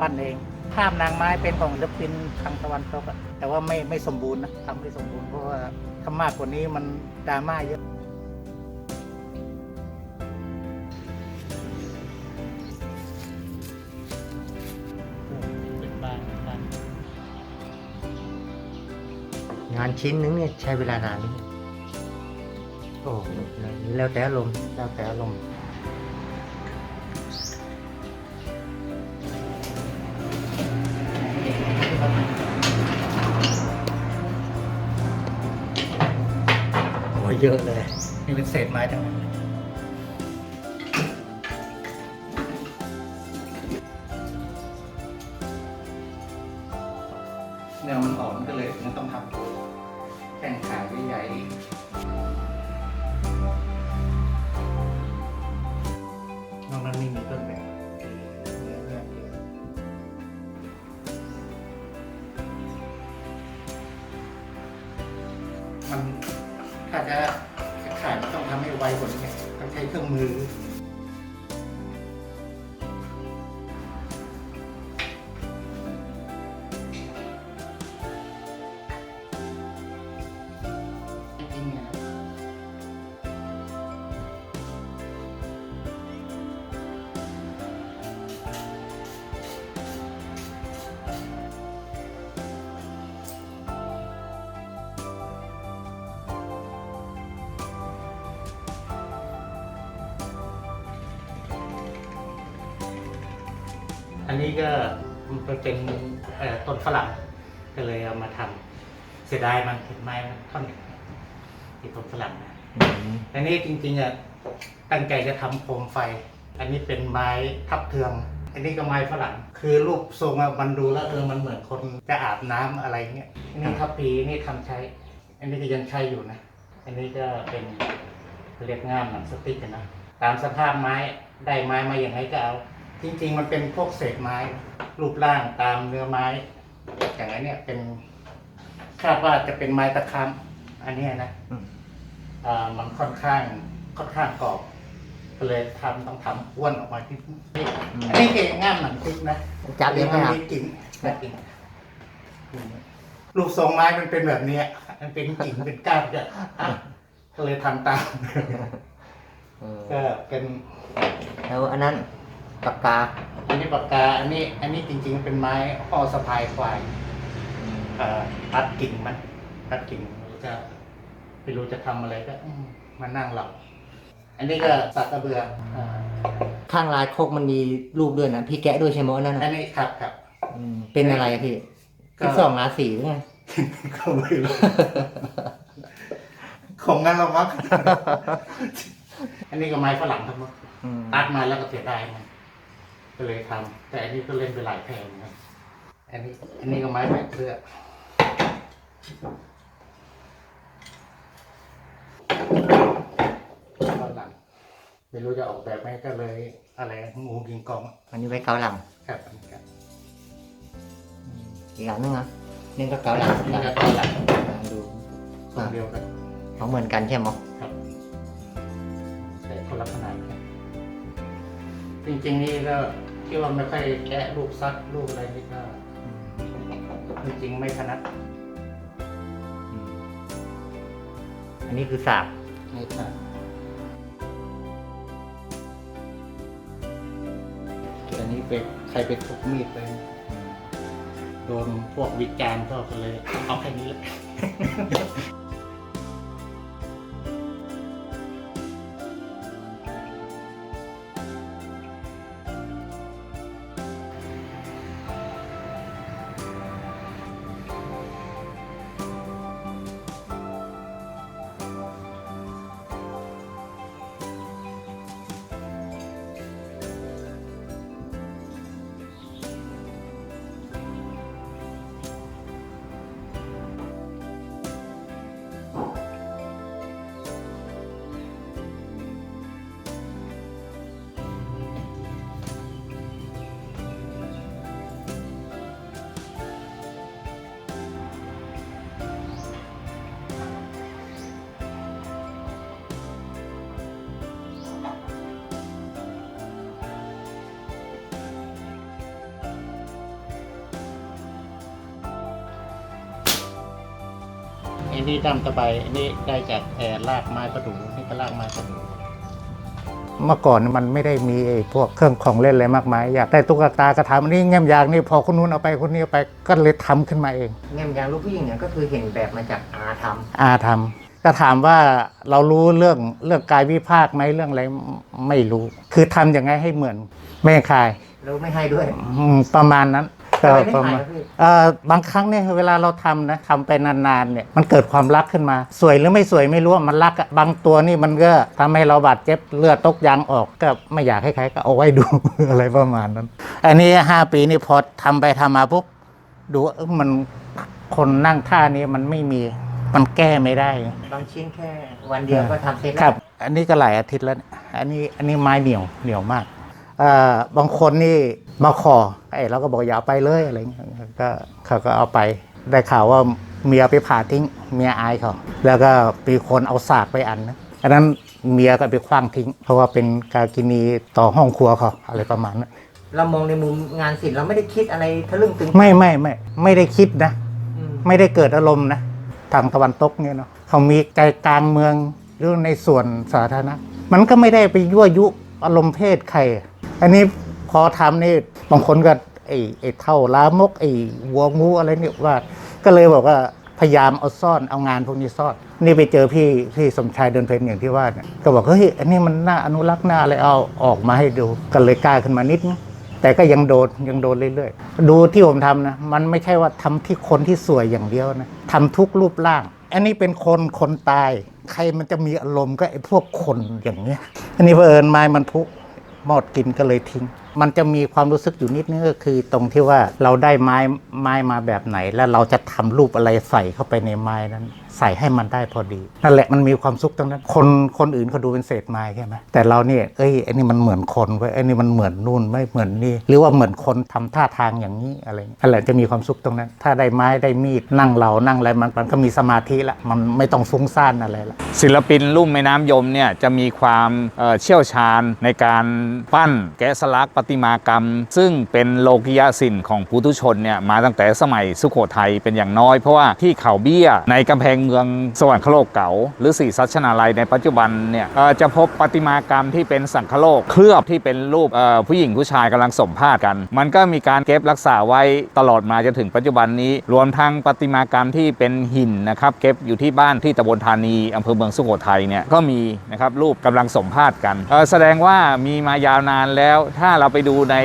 ปั้นเอง ภาพนางไม้เป็นของศิลปินทางตะวันตกอะแต่ว่าไม่ไม่สมบูรณ์นะทำไม่สมบูรณ์เพราะว่าถ้ามากกว่านี้มันดราม่าเยอะเป็นบ้านบ้านงานชิ้นนึงเนี่ยใช้เวลานานไหมเนี่ยโอ้แล้วแต่อารมณ์แล้วแต่อารม เยอะเลย นี่เป็นเศษไม้ทั้งนั้นเลย ถ้าจะขายมันต้องทำให้ไวกว่านี้ต้องใช้เครื่องมือ อันนี้ก็มันเป็นเอ่อต้นฝรั่งก็เลยเอามาทำเสียดายมันเห็นไม้มันท่อนที่ต้นฝรั่งนะอันนี้จริงๆอะตั้งใจจะทำโคมไฟ อันนี้เป็นไม้ทับเทือง อันนี้ก็ไม้ฝรั่ง คือรูปทรงอะมันดูแล้วเออมันเหมือนคนจะอาบน้ำอะไรเงี้ยอันนี่ทับปีนี่ทำใช้ อันนี้ก็ยังใช้อยู่นะ อันนี้ก็เป็นเรียกง่ามหนังสติ๊กอะนะตามสภาพไม้ได้ไม้มาอย่างไรก็เอา จริงๆ มันเป็นพวกเศษไม้ รูปร่างตามเนื้อไม้ อย่างไรเนี่ยเป็นคาดว่าจะเป็นไม้ตะคำอันเนี้ยนะอืมอ่ามันค่อนข้างค่อนข้างกรอบก็เลยทำต้องทำอ้วนออกมาที่นี่อันนี้เก่งง่ามหนังพริกนะจับเองไหมมันครับมีกิ่งนะกิ่งรูปทรงไม้มันเป็นแบบเนี้ยมันเป็นกิ่งเป็นก้านจะอะก็เลยทำตาม เออก็เป็นแล้วอันนั้น ปากกาอันนี้ปากกา อันนี้ อันนี้จริงๆเป็นไม้ห่อสะพายควายเอ่อตัดกิ่งมันตัดกิ่งจะไม่รู้จะทำอะไรก็อืมมานั่งหลับ อันนี้ก็สักกระเบืออ่าข้างลายโคกมันมีรูปด้วยนะพี่แกะด้วยใช่ไหมอันนั่นอัน่ะนนี้ครับครับ อืมเป็นอะไรอะพี่ก็ ที่สองราศีหรือไง ก็ไม่รู้ ของงั้นเรามักอันนี้ก็ไม้ฝรั่งทั้งหมดอืมตัดมาแล้วก็เสียดายมัน ก็เลยทำแต่อันนี้ก็เล่นไปหลายแพงนะอันนี้อันนี้ก็ไม้แปะเสื้อฝรั่งไม่รู้จะออกแบบไหมก็เลย อะไรงูกิงกองอันนี้ไว้เกาหลังครับอันนี้ครับอืมอีกอันนึงอะนี่ก็เกาหลังนี่ก็ตอนหลังลองดูตรงเดียวกันเขาเหมือนกันใช่ไหมครับแต่คนละขนาดกันจริงๆนี่ก็ ที่ว่าไม่ค่อยแกะลูกซักลูกอะไรนี่ก็จริงๆไม่ถนัดอืมอันนี้คือสากไม่ถนัดอันนี้ไปใครไปทุบมีดไปโดนพวกวิจารณ์ก็เลยเอาแค่นี้แหละ อันนี้ด้ามตะไบอันนี้ได้จากแอรรากไม้ประดู่นี่ก็รากไม้ประดู่เมื่อก่อนมันไม่ได้มีไอ้พวกเครื่องของเล่นอะไรมากมาย อยากได้ตุ๊กตากระถางอันนี้แง้มยางนี่พอคนนู้นเอาไปคนนี้เอาไปก็เลยทำขึ้นมาเองแง่มยางลูกผู้หญิงเนี่ยก็คือเห็นแบบมาจากอาทอาทำก็ถามว่าเรารู้เรื่องเรื่องกายวิภาคไหมเรื่องอะไรไม่รู้ คือทำยังไงให้เหมือนไม่คายำแล้วไม่ให้ด้วยอืมประมาณนั้น ทำไมไม่ประขายมาณครับพี่ เอ่อบางครั้งเนี่ยเวลาเราทำนะทำไปนานๆเนี่ยมันเกิดความรักขึ้นมา สวยหรือไม่สวยไม่รู้อะมันรักอะบางตัวนี่มันก็ทำให้เราบาดเจ็บเลือดตกยางออกก็ไม่อยากให้ใครก็เอาไว้ดู อะไรประมาณนั้น อันนี้ห้าปีนี่พอทำไปทำมาปุ๊บดูว่าเอ้ยมันคนนั่งท่านี้มันไม่มีมันแก้ไม่ได้ บางชิ้นแค่วันเดียวก็ทำเสร็จแล้ว ครับ อันนี้ก็หลายอาทิตย์แล้วเนี่ยอันนี้อันนี้ไม้เหนียวเหนียวมากเอ่อ บางคนนี่มาขอไอ้เราก็บอกอย่าเอาไปเลยอะไรเงี้ยก็เขาก็เอาไปได้ข่าวว่าเมียไปผ่าทิ้งเมียอายเขาแล้วก็มีคนเอาสากไปอันนะอันนั้นเมียก็ไปคว้างทิ้ง เพราะว่าเป็นกากินีต่อห้องครัวเขาอะไรประมาณนั้นเรามองในมุมงานศิลป์เราไม่ได้คิดอะไรทะลึ่งตึงไม่ไม่ไม่ไม่ได้คิดนะอืมไม่ได้เกิดอารมณ์นะทางตะวันตกเนี่ยเนาะเขามีใจกลางเมืองหรือในส่วนสาธารณะมันก็ไม่ได้ไปยั่วยุอารมณ์เพศใคร อันนี้พอทำนี่บางคนก็ไอ้ไอ้เท่าลามกไอ้วัวงูอะไรเนี่ยว่า ก็เลยบอกว่าพยายามเอาซ่อนเอางานพวกนี้ซ่อน นี่ไปเจอพี่พี่สมชายเดินเพลนอย่างที่ว่าเนี่ยก็บอกเฮ้ยอันนี้มันน่าอนุรักษ์น่าอะไรเอาออกมาให้ดูก็เลยกล้าขึ้นมานิดนึงแต่ก็ยังโดนยังโดนเรื่อยๆ ดูที่ผมทำนะ มันไม่ใช่ว่าทำที่คนที่สวยอย่างเดียวนะทำทุกรูปร่าง อันนี้เป็นคนคนตาย ใครมันจะมีอารมณ์ก็ไอ้พวกคนอย่างเงี้ย อันนี้เผอิญไม้มันพุ มอดกินก็เลยทิ้ง มันจะมีความรู้สึกอยู่นิดนึงก็คือ ตรงที่ว่าเราได้ไม้ไม้มาแบบไหน แล้วเราจะทำรูปอะไรใส่เข้าไปในไม้นั้น ใส่ให้มันได้พอดี นั่นแหละมันมีความสุขตรงนั้น คนคนอื่นเขาดูเป็นเศษไม้ใช่ไหมแต่เราเนี่ยเอ้ยไอ้นี่มันเหมือนคนเว้ยไอ้นี่มันเหมือนนู่นไม่เหมือนนี่หรือว่าเหมือนคนทำท่าทางอย่างนี้อะไรอย่างเงี้ยนั่นแหละจะมีความสุขตรงนั้น ถ้าได้ไม้ได้มีดนั่งเหลานั่งอะไรมันมันก็มีสมาธิละมันไม่ต้องฟุ้งซ่านอะไรละศิลปินลุ่มแม่น้ำยมเนี่ยจะมีความเอ่อเชี่ยวชาญในการปั้นแกะสลักประติมากรรม ซึ่งเป็นโลกิยศิลป์ของปุถุชนเนี่ยมาตั้งแต่สมัยสุโขทัยเป็นอย่างน้อยเพราะว่าที่เขาเบี้ยในกำแพงเมืองสวรรคโลกเก่า หรือสีสัชนาลัยในปัจจุบันเนี่ยจะพบประติมากรรมที่เป็นสังคโลกเคลือบที่เป็นรูปผู้หญิงผู้ชายกำลังสมภาษกัน มันก็มีการเก็บรักษาไว้ตลอดมาจนถึงปัจจุบันนี้ รวมทั้งประติมากรรมที่เป็นหินนะครับเก็บอยู่ที่บ้านที่ตำบลธานีอำเภอเมืองสุโขทัยเนี่ยก็มีนะครับรูปกำลังสมภาษกันแสดงว่ามีมายาวนานแล้ว ถ้าเราไปดูใน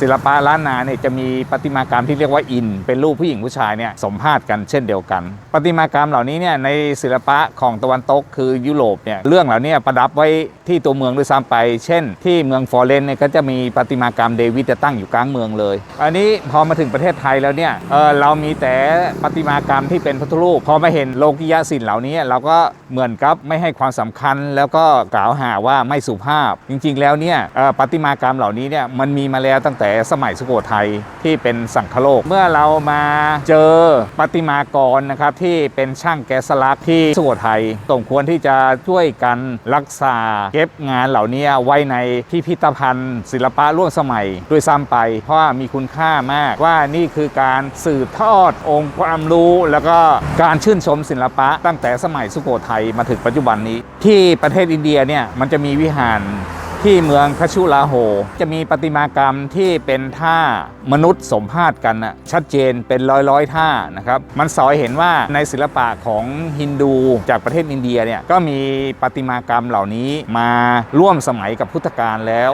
ศิลปะล้านนาเนี่ยจะมีประติมากรรมที่เรียกว่าอิน เป็นรูปผู้หญิงผู้ชายเนี่ยสมภาษกันเช่นเดียวกันประติมากรรมเหล่านี้เนี่ยในศิลปะของตะวันตกคือยุโรปเนี่ยเรื่องเหล่านี้ประดับไว้ที่ตัวเมืองด้วยซ้ำไป เช่น ที่เมืองฟลอเรนเนี่ยก็จะมีประติมากรรมเดวิดจะตั้งอยู่กลางเมืองเลย อันนี้พอมาถึงประเทศไทยแล้วเนี่ยเออเรามีแต่ประติมากรรมที่เป็นพุทธรูปพอมาเห็นโลกิยาศิลป์เหล่านี้เราก็เหมือนกับไม่ให้ความสำคัญ แล้วก็กล่าวหาว่าไม่สุภาพ จริง ๆ แล้วเนี่ยประติมากรรมเหล่านี้เนี่ยมันมีมาแล้วตั้งแต่สมัยสุโขทัยที่เป็นสังคโลก เมื่อเรามาเจอประติมากรนะครับที่เป็นช่างแกะสลักที่สุโขทัยสมควรที่จะช่วยกันรักษาเก็บงานเหล่านี้ไว้ในพิพิธภัณฑ์ ศิลปะร่วมสมัยด้วยซ้ำไป เพราะว่ามีคุณค่ามากว่านี่คือการสืบทอดองค์ความรู้ แล้วก็การชื่นชมศิลปะตั้งแต่สมัยสุโขทัยมาถึงปัจจุบันนี้ ที่ประเทศอินเดียเนี่ยมันจะมีวิหาร ที่เมืองคชุลาโฮจะมีประติมากรรมที่เป็นท่ามนุษย์สมภาษกันนะชัดเจนเป็นร้อยร้อยท่านะครับมันสอยเห็นว่าในศิลปะของฮินดูจากประเทศอินเดียเนี่ยก็มีประติมากรรมเหล่านี้มาร่วมสมัยกับพุทธกาลแล้ว